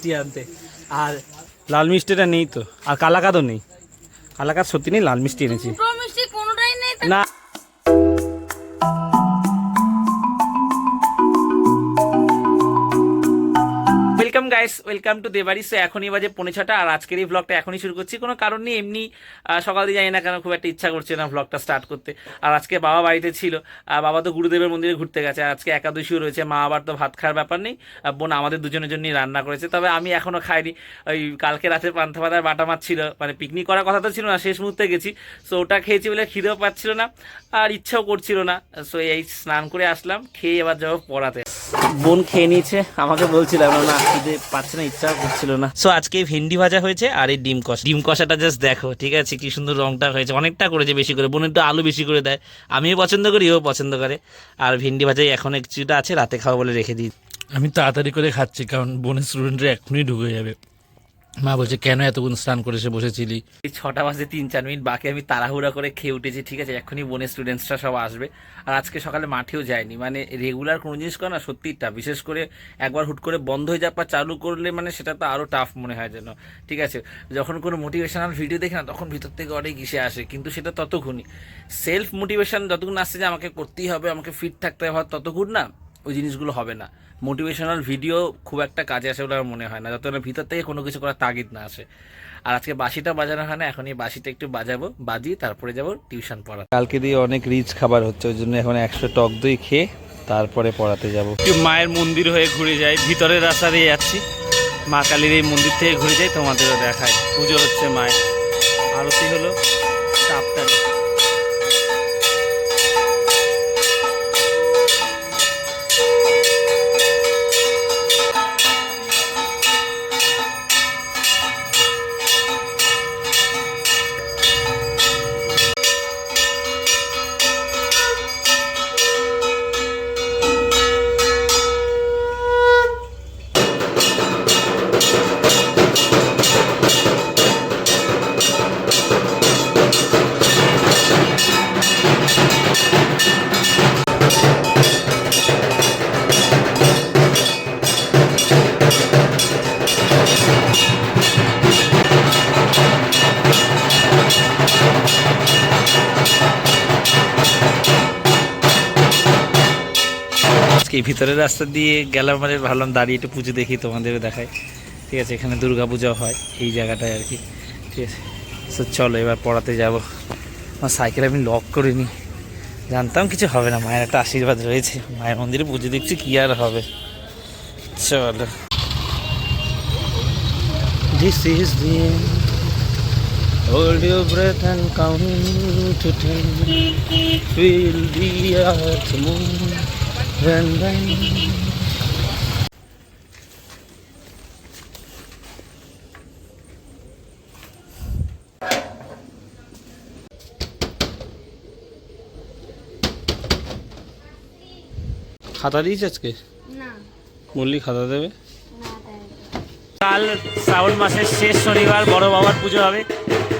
মিষ্টি আনতে। আর লাল মিষ্টিটা নেই তো। আর কালাকাদও নেই। কালাকাদ সত্যি নেই লাল মিষ্টি এনেছি। না। গাইস ওয়েলকাম টু দেবাড়ি সো এখনই বাজে পৌনে ছটা আর আজকের এই ব্লগটা এখনই শুরু করছি। কোনো কারণ নেই, এমনি সকাল দিয়ে জানি না কেন খুব একটা ইচ্ছা করছে না ব্লগটা স্টার্ট করতে। আর আজকে বাবা বাড়িতে ছিল, আর বাবা তো গুরুদেবের মন্দিরে ঘুরতে গেছে, আর আজকে একাদশীও রয়েছে, মা আবার তো ভাত খাওয়ার ব্যাপার নেই বোন আমাদের দুজনের জন্যই রান্না করেছে। তবে আমি এখনও খাইনি, ওই কালকে রাতে পান্থা পাতার বাটা মাছ ছিল মানে পিকনিক করার কথা তো ছিল না, শেষ মুহূর্তে গেছি। সো ওটা খেয়েছি বলে খিদেও পাচ্ছিল না, আর ইচ্ছাও করছিল না। সো এই স্নান করে আসলাম, খেয়ে এবার যাব পড়াতে। বোন খেয়ে নিয়েছে, আমাকে বলছিলাম না খিদে পাচ্ছে না, ইচ্ছা করছিল না। সো আজকে ভেন্ডি ভাজা হয়েছে আর এই ডিম কষা। ডিম কষাটা জাস্ট দেখো, ঠিক আছে? কি সুন্দর রংটা হয়েছে। অনেকটা করেছে বেশি করে। বোন একটু আলু বেশি করে দেয়। আমিও পছন্দ করি ও পছন্দ করে। আর ভেন্ডি ভাজাই এখন একচুটা আছে, রাতে খাওয়া বলে রেখে দিই। আমি তাড়াতাড়ি করে খাচ্ছি, কারণ বোনের স্টুডেন্টরা এখনই ঢুকে যাবে। মা বলছে, কেন এতক্ষণ স্নান করে এসে বসেছিলি? ছটা বাজে তিন চার মিনিট, বাকি আমি তাড়াহুড়া করে খেয়ে উঠেছি, ঠিক আছে? এখনই বোনের স্টুডেন্টসরা সব আসবে। আর আজকে সকালে মাঠেও যায়নি। মানে রেগুলার কোনো জিনিস করে না, সত্যিই টাফ বিশেষ করে একবার হুট করে বন্ধ হয়ে যাওয়ার চালু করলে মানে সেটা তো আরও টাফ মনে হয় যেন, ঠিক আছে? যখন কোনো মোটিভেশনাল ভিডিও দেখি না, তখন ভিতর থেকে অনেক ইসে আসে, কিন্তু সেটা ততক্ষণই। সেলফ মোটিভেশন যতক্ষণ আসছে যে আমাকে করতেই হবে, আমাকে ফিট থাকতে হবে ততক্ষণ না ওই জিনিসগুলো হবে না। মোটিভেশনাল ভিডিও খুব একটা কাজে আসে বলে আমার মনে হয় না। যত না ভিতর থেকে কোনো কিছু করার তাগিদ না আসে। আর আজকে বাসিটা বাজানো হয় না এখন এই বাসিটা একটু বাজাবো বাজিয়ে তারপরে যাব টিউশন পড়া কালকে দিয়ে অনেক রিচ খাবার হচ্ছে ওই জন্য এখন একশো টক দই খেয়ে তারপরে পড়াতে যাব। মায়ের মন্দির হয়ে ঘুরে যাই ভিতরের রাস্তা দিয়ে যাচ্ছি মা কালীর এই মন্দির থেকে ঘুরে যাই তোমাদেরও দেখায় পুজো হচ্ছে মায়ের। আরতি হলো। এই ভিতরের রাস্তা দিয়ে গেলাম মানে ভাবলাম দাঁড়িয়ে একটু পুজো দেখি তোমাদের দেখায় ঠিক আছে, এখানে দুর্গা পূজা হয় এই জায়গাটায় আর কি। ঠিক আছে। তো চলো, এবার পড়াতে যাব। আমার সাইকেল আমি লক করিনি। জানতাম কিছু হবে না, মায়ের একটা আশীর্বাদ রয়েছে। মায়ের মন্দিরে পুজো দেখছি কী আর হবে? চলো। This is the end. Hold your breath and count to ten. Feel the earth move. খাতা দিয়েছে আজকে? না। বললি খাতা দেবে? কাল শ্রাবণ মাসের শেষ শনিবার বড় বাবার পুজো হবে।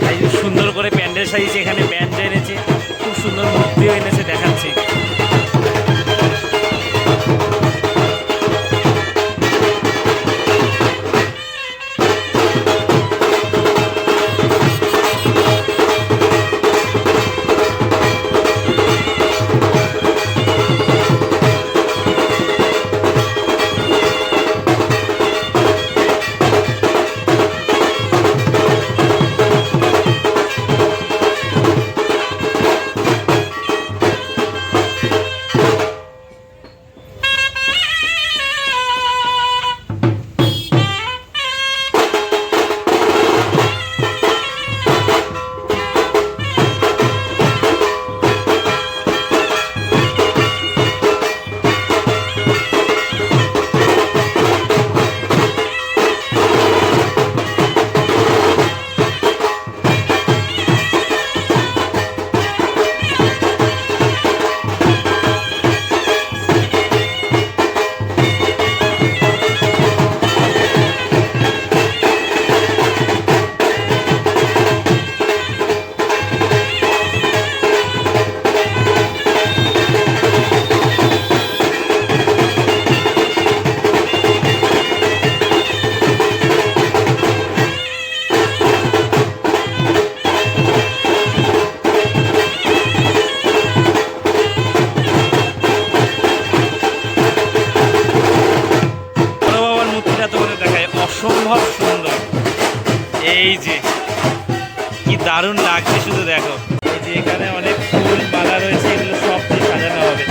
তাই সুন্দর করে প্যান্ডেল সাজিয়েছে এখানে ব্যান্ড এনেছে। খুব সুন্দর মূর্তিও এনেছে দেখাচ্ছে। অসম্ভব সুন্দর। এই যে, কি দারুণ লাগছে শুধু দেখো। এই যে এখানে অনেক ফুল মালা রয়েছে, এগুলো সব দিয়ে সাজানো হবে।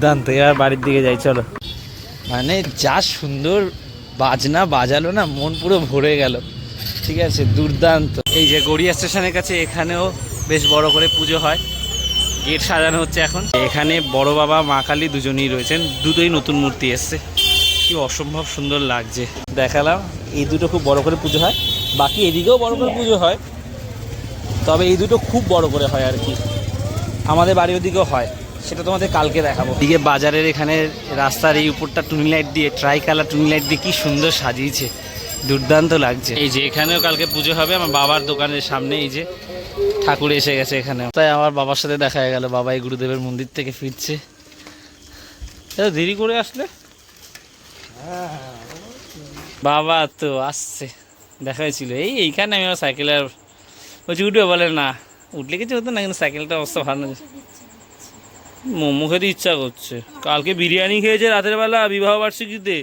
দুর্দান্ত এবার বাড়ির দিকে যাই চলো। মানে যা সুন্দর বাজনা বাজালো না মন পুরো ভরে গেল। ঠিক আছে দুর্দান্ত। এই যে গড়িয়া স্টেশনের কাছে এখানেও বেশ বড় করে পুজো হয়। গেট সাজানো হচ্ছে এখন। এখানে বড় বাবা মা কালী দুজনেই রয়েছেন। দুটোই নতুন মূর্তি এসছে। কি অসম্ভব সুন্দর লাগছে। দেখালাম এই দুটো খুব বড় করে পুজো হয়। বাকি এদিকেও বড় করে পুজো হয়। তবে এই দুটো খুব বড় করে হয় আর কি। আমাদের বাড়ির ওদিকেও হয়। সেটা তোমাদের কালকে দেখাবো। দিকে বাজারের এখানে রাস্তার এই উপরটা টুনি লাইট দিয়ে ট্রাই কালার টুনি লাইট দিয়ে কি সুন্দর সাজিয়েছে দুর্দান্ত লাগছে। এই যে এখানেও কালকে পুজো হবে আমার বাবার দোকানের সামনে এই যে ঠাকুর এসে গেছে এখানে তাই আমার বাবার সাথে দেখা হয়ে গেল বাবা এই গুরুদেবের মন্দির থেকে ফিরছে। এত দেরি করে আসলে? বাবা তো আসছে দেখা হয়েছিল। এই এইখানে আমি আমার সাইকেলে আর বলছি উঠবে বলে না উঠলে কিছু হতো না কিন্তু সাইকেলটা অবস্থা ভালো না। মোমো খেতে ইচ্ছা করছে। কালকে বিরিয়ানি খেয়েছে রাতের বেলা বিবাহ বার্ষিকীতে।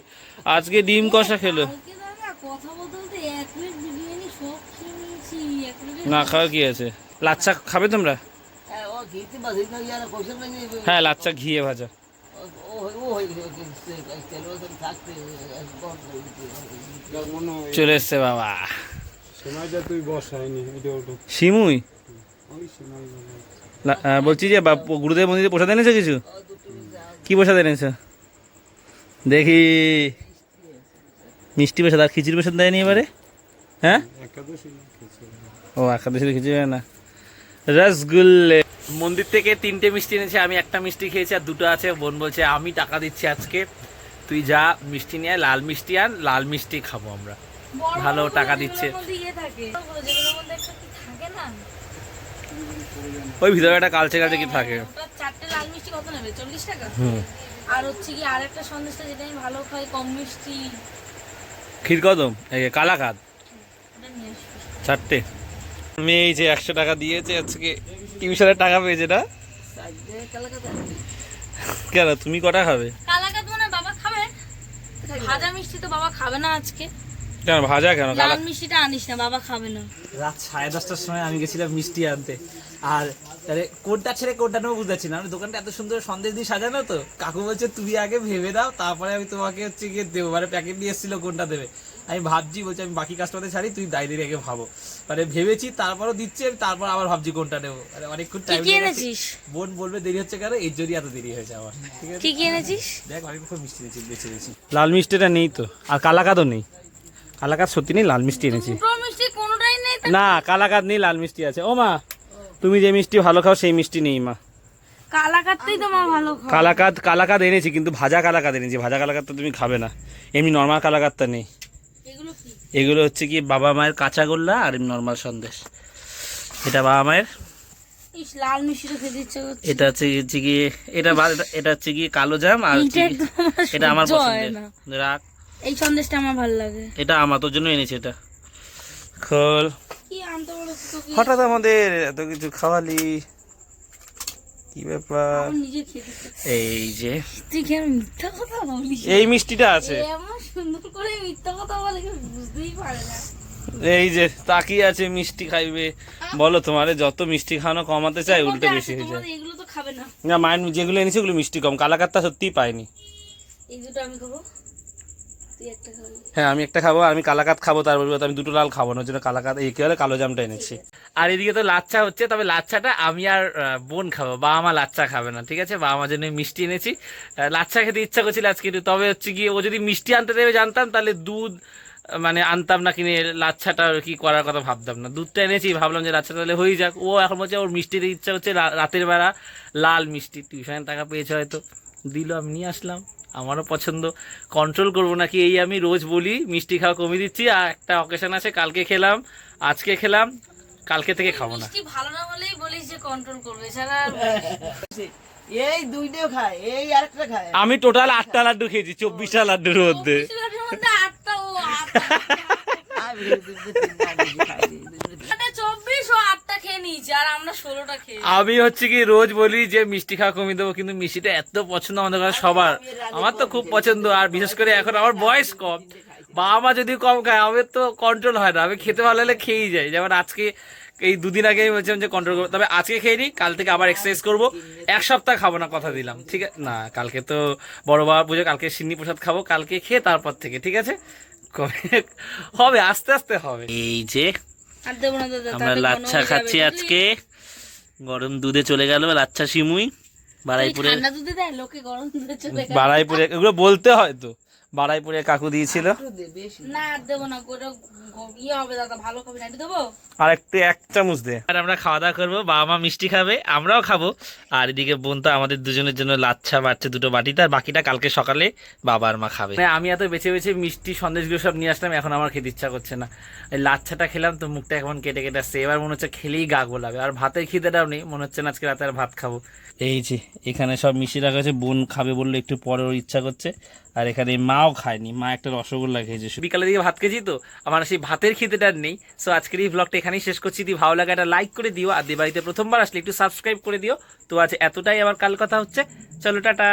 আজকে ডিম কষা খেলো। না খাওয়া কি আছে? লাচ্চা খাবে তোমরা? হ্যাঁ লাচ্চা ঘিয়ে ভাজা। চলে এসছে বাবা। সময়টা বলছি যে গুরুদেব মন্দিরে প্রসাদ এনেছো কিছু? কি প্রসাদ এনেছো? দেখি মিষ্টি প্রসাদ আর খিচুড়ি প্রসাদ দেয়নি এবারে? হ্যাঁ? ও একাদশী খিচুড়ি না। রসগুল্লে। মন্দির থেকে তিনটে মিষ্টি এনেছে আমি একটা মিষ্টি খেয়েছি আর দুটো আছে। বোন বলছে আমি টাকা দিচ্ছি আজকে। তুই যা মিষ্টি নিয়ে লাল মিষ্টি আন লাল মিষ্টি খাব আমরা। ভালো টাকা দিচ্ছে। ইয়ে থাকে না? ওই ভিতরে একটা কালচে কালচে কি থাকে? চারটে লাল মিষ্টি কত নেবে? চল্লিশ টাকা? আর হচ্ছে কি আরেকটা সন্দেশটা যেটা আমি ভালো খাই কম মিষ্টি। ক্ষীর কদম? এই যে কালাকাদ। চারটে। আমি এই যে একশো টাকা দিয়েছে আজকে টিউশনের টাকা পেয়েছে না কেন? তুমি কটা খাবে? কালাকাত মানে বাবা খাবে। ভাজা মিষ্টি তো বাবা খাবে না আজকে। কেন ভাজা কেন? লাল মিষ্টিটা আনিস না বাবা খাবে না। রাত সাড়ে দশটার সময় আমি গেছিলাম মিষ্টি আনতে। আর আরে কোনটা ছেড়ে কোনটা নেব বুঝতে পারছি না। আমি দোকানটা এত সুন্দর সন্দেশ দিয়ে সাজানো তো কাকু বলছে তুমি আগে ভেবে দাও তারপরে আমি তোমাকে হচ্ছে গিয়ে দেবো। মানে প্যাকেট নিয়ে এসেছিল কোনটা দেবে। আমি ভাবছি বলছি আমি বাকি কাস্টমারদের ছাড়ি তুই দায়িত্ব রেখে ভাবো। মানে ভেবেছি তারপরও দিচ্ছে আমি তারপর আবার ভাবছি কোনটা নেব। মানে অনেকক্ষণ কি টাইম এনেছিস। বোন বলবে দেরি হচ্ছে কেন? এর জন্যই এত দেরি হয়েছে আমার। ঠিক আছে? কি কি এনেছিস? দেখ অনেক মিষ্টি এনেছি বেছে এনেছি। লাল মিষ্টিটা নেই তো আর কালাকাদও নেই। কালাকাদ সত্যি নেই লাল মিষ্টি এনেছি। মিষ্টি না কালাকাদ নেই লাল মিষ্টি আছে। ও মা তুমি যে মিষ্টি ভালো খাও সেই মিষ্টি নেই মা। কালাকাতটাই তো মা ভালো খায় কালাকাদ কালাকাদ এনেছি কিন্তু ভাজা কালাকাদ এনেছি। ভাজা কালাকাদ তো তুমি খাবে না। এমনি নর্মাল কালাকাদটা নেই। এগুলো হচ্ছে কি বাবা মায়ের কাঁচা গোল্লা আর নর্মাল সন্দেশ। এটা বাবা মায়ের। লাল খেতে ইচ্ছে এটা হচ্ছে হচ্ছে কি এটা এটা- হচ্ছে কি কালো জাম আর এটা আমার পছন্দের। রাখ। এই সন্দেশটা আমার ভালো লাগে। এটা আমার তোর জন্য এনেছি এটা। খোল। কি কি হঠাৎ আমাদের এত কিছু খাওয়ালি। কি ব্যাপার? এই যে। তুই কেন মিথ্যা কথা বলিস? এই মিষ্টিটা আছে। এ আমার সুন্দর করে মিথ্যা কথা বলে বুঝতেই পারে না। এই যে তাকিয়ে আছে মিষ্টি খাইবে। বলো তোমারে যত মিষ্টি খাওয়ানো কমাতে চাই উল্টো বেশি হয়ে যায়। এগুলো তো খাবে না। না মায়ের যেগুলো এনেছে ওগুলো মিষ্টি কম। কালাকাতটা সত্যিই পাইনি। এই দুটো আমি খাবি। হ্যাঁ আমি একটা খাব আমি কালাকাত খাব, তার পরিবর্তে আমি দুটো লাল খাব না জন্য কালাকাত এই কি হলে কালো জামটা এনেছি। আর এদিকে তো লাচ্চা হচ্ছে, তবে লাচ্চাটা আমি আর বোন খাব, বাবা মা লাচ্চা খাবে না, ঠিক আছে? বাবা মার জন্য মিষ্টি এনেছি। লাচ্চা খেতে ইচ্ছা করছিল আজকে তবে হচ্ছে গিয়ে ও যদি মিষ্টি আনতে দেবে জানতাম, তাহলে দুধ মানে আনতাম না কিনে, লাচ্ছাটা কি করার কথা ভাবতাম না। দুধটা এনেছি, ভাবলাম যে লাচ্ছাটা তাহলে হয়ে যাক। ও এখন বলছে ওর মিষ্টিতে ইচ্ছা হচ্ছে রাতের বেলা লাল মিষ্টি। টিউশনের টাকা পেয়েছে হয়তো। দিল, আমি নিয়ে আসলাম। আমারও পছন্দ। কন্ট্রোল করব নাকি? এই আমি রোজ বলি মিষ্টি খাওয়া কমিয়ে দিচ্ছি আর একটা অকেশন আছে কালকে খেলাম আজকে খেলাম কালকে থেকে খাব না। মিষ্টি ভালো না হলেই বলিস যে কন্ট্রোল করবে ছাড়া এই দুইটাও খায় এই আরেকটা খায়। আমি টোটাল আটটা লাড্ডু খেয়েছি চব্বিশটা লাড্ডুর মধ্যে। আটটা ও। আটটা। আমি হচ্ছে কি রোজ বলি যে মিষ্টি খাওয়া কমিয়ে দেবো কিন্তু মিষ্টিটা এত পছন্দ আমাদের ঘরে সবার। আমার তো খুব পছন্দ আর বিশেষ করে এখন আমার বয়স কম। বাবা মা যদি কম খায় আমার তো কন্ট্রোল হয় না আমি খেতে ভালো লাগলে খেয়েই যাই। যেমন আজকে এই দুদিন আগে আমি বলছিলাম যে কন্ট্রোল করব তবে আজকে খেয়ে নিই কাল থেকে আবার এক্সারসাইজ করব। এক সপ্তাহ খাব না কথা দিলাম ঠিক আছে? না কালকে তো বড় বাবা পুজো কালকে সিন্নি প্রসাদ খাব কালকে খেয়ে তারপর থেকে ঠিক আছে? কবে- হবে আস্তে আস্তে হবে। এই যে আমরা লাচ্ছা খাচ্ছি আজকে। গরম দুধে চলে গেল লাচ্ছা সিমুই বারাইপুরে বারাইপুরে ঠান্ডা দুধে দেয় লোকে গরম দুধে চলে গেছে বাড়াইপুরে এগুলো বলতে হয় তো। বাড়াইপুরে কাকু দিয়েছিল। আর ইয়ে হবে দাদা ভালো খাবি না একটু দেবো? আর একটু এক চামচ দে। আর আমরা খাওয়া দাওয়া করব বাবা মা মিষ্টি খাবে আমরাও খাব। আর এদিকে বোন তো আমাদের দুজনের জন্য লাচ্ছা বাড়ছে দুটো বাটিতে আর বাকিটা কালকে সকালে বাবা আর মা খাবে। মানে আমি এত বেছে বেছে মিষ্টি সন্দেশগুলো সব নিয়ে আসলাম এখন আমার খেতে ইচ্ছা করছে না। এই লাচ্ছাটা খেলাম তো মুখটা এখন কেটে কেটে আসছে। এবার মনে হচ্ছে খেলেই গা গোলাবে। আর ভাতের খিদেটাও নেই মনে হচ্ছে না আজকে রাতে আর ভাত খাব। এই যে এখানে সব মিষ্টি রাখা আছে বোন খাবে বললে একটু পরে ওর ইচ্ছা করছে। আর এখানে মাও খায়নি। মা একটা রসগোল্লা খেয়েছে। বিকালে দিকে ভাত খেয়েছি তো। আমার সেই ভাতের আর নেই। সো আজকের এই ব্লগটা এখানেই শেষ করছি। যদি ভালো লাগে একটা লাইক করে দিও। আর বাড়িতে প্রথমবার আসলে একটু সাবস্ক্রাইব করে দিও। তো আজ এতটাই আবার কাল কথা হচ্ছে। চলো tata.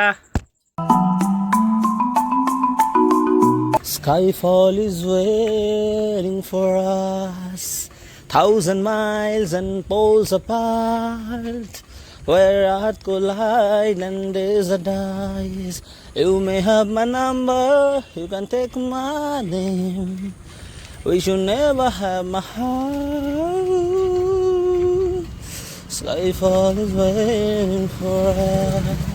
Skyfall is waiting for us, thousand miles and poles apart, where earth collide and desert dies. You may have my number, you can take my name. We should never have my heart. Skyfall is waiting for us.